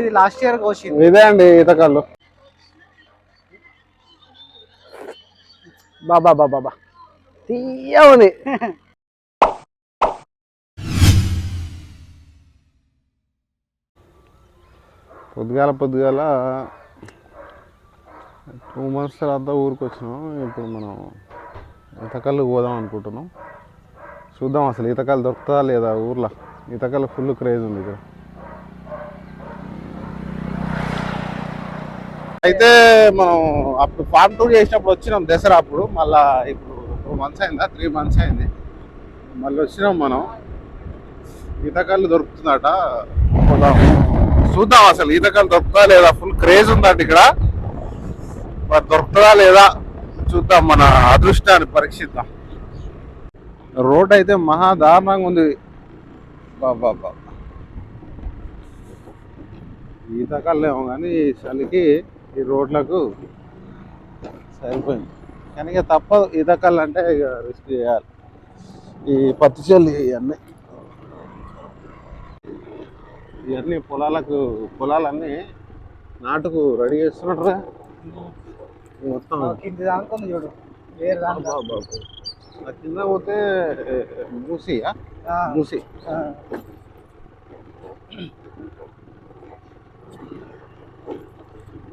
ఇది last year కోసింది. ఇదే అండి ఈతకాళ్ళు. బాబా బాబా బాబా తీయ ఉంది. పొద్దుగాల పొద్దుగాల టూ మంత్స్ తర్వాత ఊరికి వచ్చినాం ఇప్పుడు మనం ఈతకల్లు పోదాం అనుకుంటున్నాం. చూద్దాం అసలు ఈతకాలు దొరుకుతుందా లేదా ఊర్లో? ఈతకాలు ఫుల్ క్రేజ్ ఉంది ఇక్కడ. అయితే మనం అప్పుడు ఫార్మ్ టూర్ చేసినప్పుడు వచ్చినాం దసరా అప్పుడు మళ్ళా ఇప్పుడు టూ మంత్స్ అయిందా త్రీ మంత్స్ అయింది. మళ్ళీ వచ్చినాం మనం. ఈతకాళ్ళు దొరుకుతుందట. పోదాం. చూద్దాం అసలు ఈతకాలు దొరుకుతా లేదా? ఫుల్ క్రేజ్ ఉందట ఇక్కడ. మరి దొరుకుతుందా లేదా? చూద్దాం మన అదృష్టాన్ని పరీక్షిద్దాం. రోడ్ అయితే మహా దారుణంగా ఉంది. బాబా బాబా ఈతకాళ్ళు ఏమో కానీ చలికి ఈ రోడ్లకు సరిపోయింది. కానీ ఇక తప్పదు అంటే ఇక రిస్క్ చేయాలి. ఈ పత్తి చెల్లి ఇవన్నీ. ఇవన్నీ పొలాలకు పొలాలన్నీ నాటుకు రెడీ చేస్తున్నట్టుగా మొత్తం చూడు. కింద పోతే మూసియా? మూసి ఆ.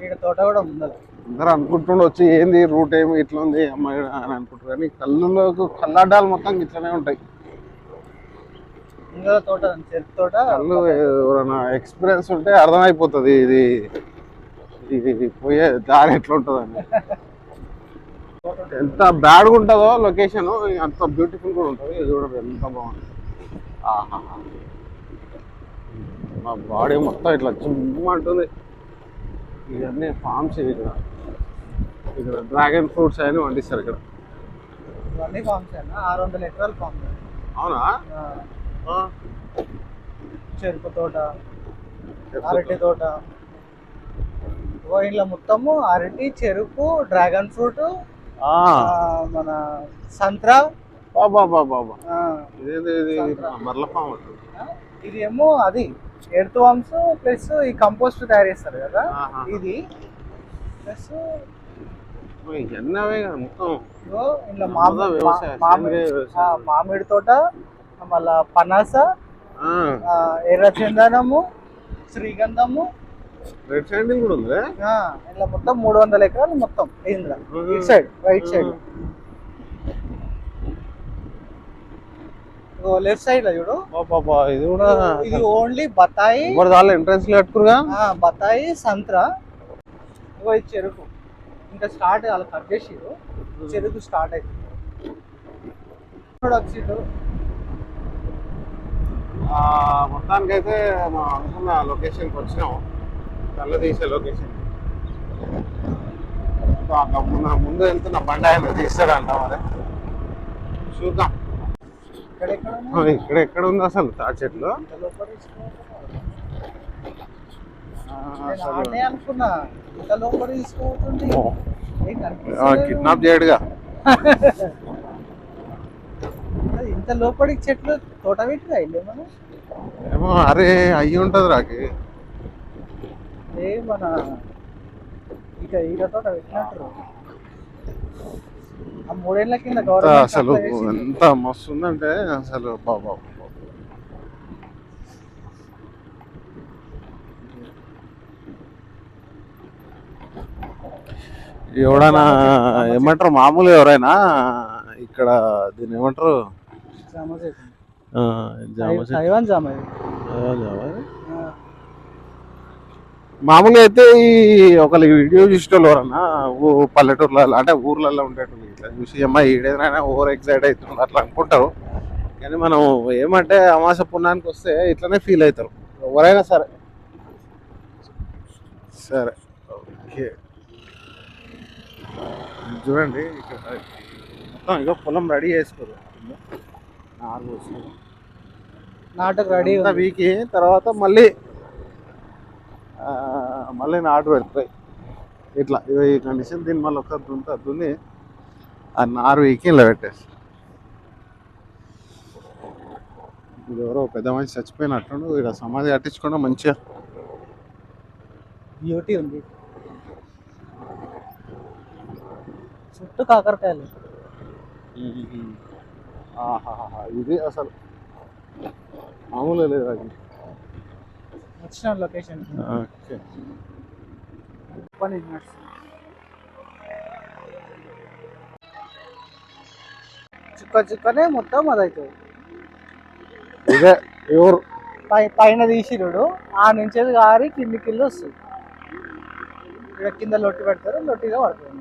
ఈడ తోట కూడా ఉండాలి. అందరూ అనుకుంటుండే వచ్చి ఏంది రూట్ ఏమి ఇట్లా ఉంది అమ్మాయి అని అనుకుంటారు. కానీ కళ్ళులోకి కళ్ళడ్డాలు మొత్తం ఇట్లనే ఉంటాయి. ఇంకా తోట చెరుకు తోట. కళ్ళు ఎవరైనా ఎక్స్పీరియన్స్ ఉంటే అర్థమైపోతుంది. ఇది ఇది పోయే దారి ఎట్లా ఉంటుందని ఎంత బ్యాడ్గా ఉంటుందో లొకేషన్ అంత బ్యూటిఫుల్ కూడా ఉంటుంది. ఇది చూడండి ఎంత బాగుంది. ఆహా మా బాడీ మొత్తం ఇట్లా చుమ్మంటుంది ఇవన్నీ ఫార్మ్స్ ఇక్కడ. ఇక్కడ డ్రాగన్ ఫ్రూట్స్ అని పండిస్తారు ఇక్కడ. ఇవన్నీ ఫామ్స్ ఆరు వందల ఎకరాల ఫామ్ అవునా. చెరుకు తోట అరటి తోట. ఇంట్లో మొత్తము అరటి చెరుకు డ్రాగన్ ఫ్రూట్. మన సంత్రా. బాబా బాబా ఇదేంది ఇది? మరల ఫామ్ ఇది ఏమో అది. ఎర్త్ వామ్స్ ప్లస్ ఈ కంపోస్ట్ తయారు చేస్తారు కదా. ఇది. ప్లస్ ఇంట్లో మామిడి తోట మళ్ళా పనాస ఎర్ర చందనము శ్రీగంధము. రెడ్ శాండిల్ కూడా ఉంది ఇట్లా మొత్తం మూడు వందల ఎకరాలు మొత్తం ఇటు సైడ్ రైట్ సైడ్ లెఫ్ట్ సైడ్లో చూడు. ఇది కూడా ఇది ఓన్లీ బతాయి ఇప్పుడు చాలా ఎంట్రన్స్ కట్టుకురుగా? ఆ, బతాయి సంత్రా. ఇగో ఇది చెరుకు. ఇంకా స్టార్ట్ వాళ్ళు కట్ చెరుకు స్టార్ట్ అవుతుంది వచ్చిండు మొత్తానికైతే మనం అనుకున్న లొకేషన్కి వచ్చినాం. కళ్ళ తీసే లొకేషన్ ముందు వెళ్తున్న బండి ఆయన తీస్తాడంట మరి. చూద్దాం. ఇక్కడ ఎక్కడ ఉంది అసలు తాటి చెట్లు. కిడ్నాప్ చేయడుగా. అది ఇంత లోపలికి చెట్లు తోట పెట్టిరా ఏమో అరే అయ్యి ఉంటది రాకి. ఏ మన ఇక ఈగ తోట పెట్టినట్టు. అసలు. ఎంత మస్తు ఉందంటే అసలు బాబా ఎవడైనా ఏమంటారు? మామూలు ఎవరైనా ఇక్కడ దీన్ని ఏమంటారు? జామ జామ జామ? మామూలుగా అయితే ఈ ఒకరి వీడియో చూసేటోళ్ళు ఎవరన్నా ఊ పల్లెటూర్లలో అంటే ఊర్లలో ఉండేటోళ్ళు ఇట్లా చూసి అమ్మ ఈడేదైనా ఓవర్ ఎక్సైట్ అవుతుంది అట్లా అనుకుంటారు. కానీ మనం ఏమంటే అమాస పుణ్యానికి వస్తే ఇట్లనే ఫీల్ అవుతారు. ఎవరైనా సరే. సరే. ఓకే. చూడండి ఇక్కడ. మొత్తం ఇగో పొలం రెడీ చేసుకోరు. నాటుకు రెడీ వీకి తర్వాత మళ్ళీ మళ్ళీ నాటు పెడతాయి ఇట్లా ఈ కండిషన్ దీన్ని మళ్ళీ ఒకసారి దున్నుతా దున్ని ఆ నారు వీకి ఇలా పెట్టేసి ఇది ఎవరో పెద్ద మనిషి చచ్చిపోయినట్టుండు ఇక్కడ సమాధి కట్టించుకుండా మంచిగా. బ్యూటీ ఉంది. చుట్టూ కాకరకాయలు. ఆహాహా ఇది అసలు మామూలే లేదు అది వచ్చిన లొకేషన్. ఓకే. చుక్క చుక్కనే మొత్తం అదవుతుంది ఇదే ప్యూర్. పై పైన తీసిరుడు ఆ నుంచి గారి కిందికి వెళ్ళి వస్తుంది. ఇక్కడ కింద లొట్టి పెడతారు లొట్టిగా పడుతుంది.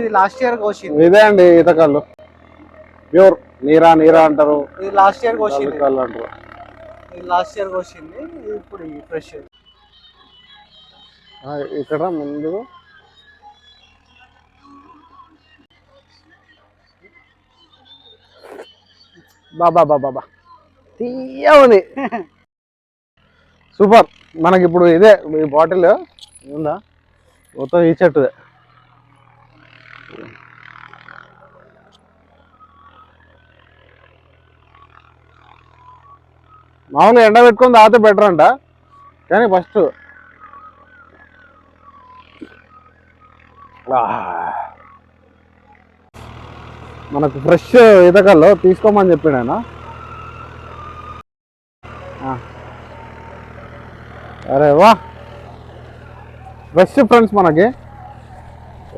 ఇది లాస్ట్ ఇయర్ కోసింది. ఇదే అండి ఈతకల్లు. ప్యూర్. నీరా నీరా అంటారు. ఇది లాస్ట్ ఇయర్ కోసింది. అంటారు. లాస్ట్ ఇయర్ కోసింది ఇప్పుడు ఫ్రెష్ ఇక్కడ ముందు. బాబా బాబా బా తీయ ఉంది సూపర్. మనకి ఇప్పుడు ఇదే ఈ బాటిల్ ఉందా? మొత్తం ఈ చెట్టుదే. మామూలుగా ఎండ పెట్టుకొని తాగితే బెటర్ అంట. కానీ ఫస్ట్ మనకు ఫ్రెష్ ఈతకల్లో తీసుకోమని చెప్పాడు ఆయన. అరే వా. ఫ్రెష్ ఫ్రెండ్స్ మనకి.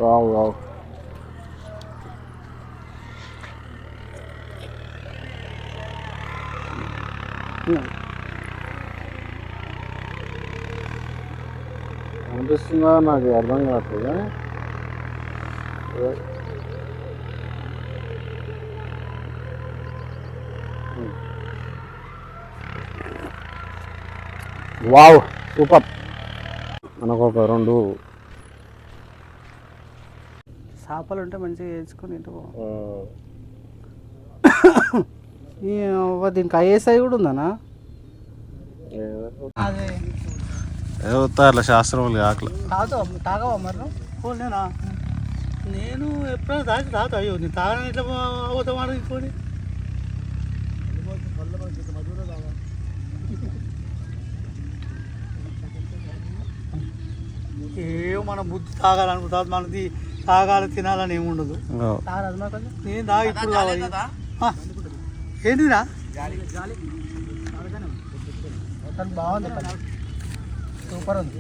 Wow wow. అనిపిస్తుందా? నాకు అర్థం కావట్లేదు? Wow super. మనకు ఒక రెండు చేపలు ఉంటే మంచిగా వేసుకొని దీనికి ఐఎస్ఐ కూడా ఉందనా ఏదో- అట్లా శాస్త్రం ఆకలి. తాగుతావా తాగవా మరి? నువ్వు? ఓ నేనా నేను ఎప్పుడైనా తాగి తాగుతా. అయ్యో నేను తాగని ఇట్లా అవుతామాడు ఇంకోటి ఏమో మన బుద్ధి తాగాలనుకుంటా. మనది తాగాలి తినాలని ఏమి ఉండదు. తాగరాదు మరి కొంచెం? నేను తాగి ఇప్పుడు కావాలి. ఏంటిరా కానీ బాగుంది సూపర్ ఉంది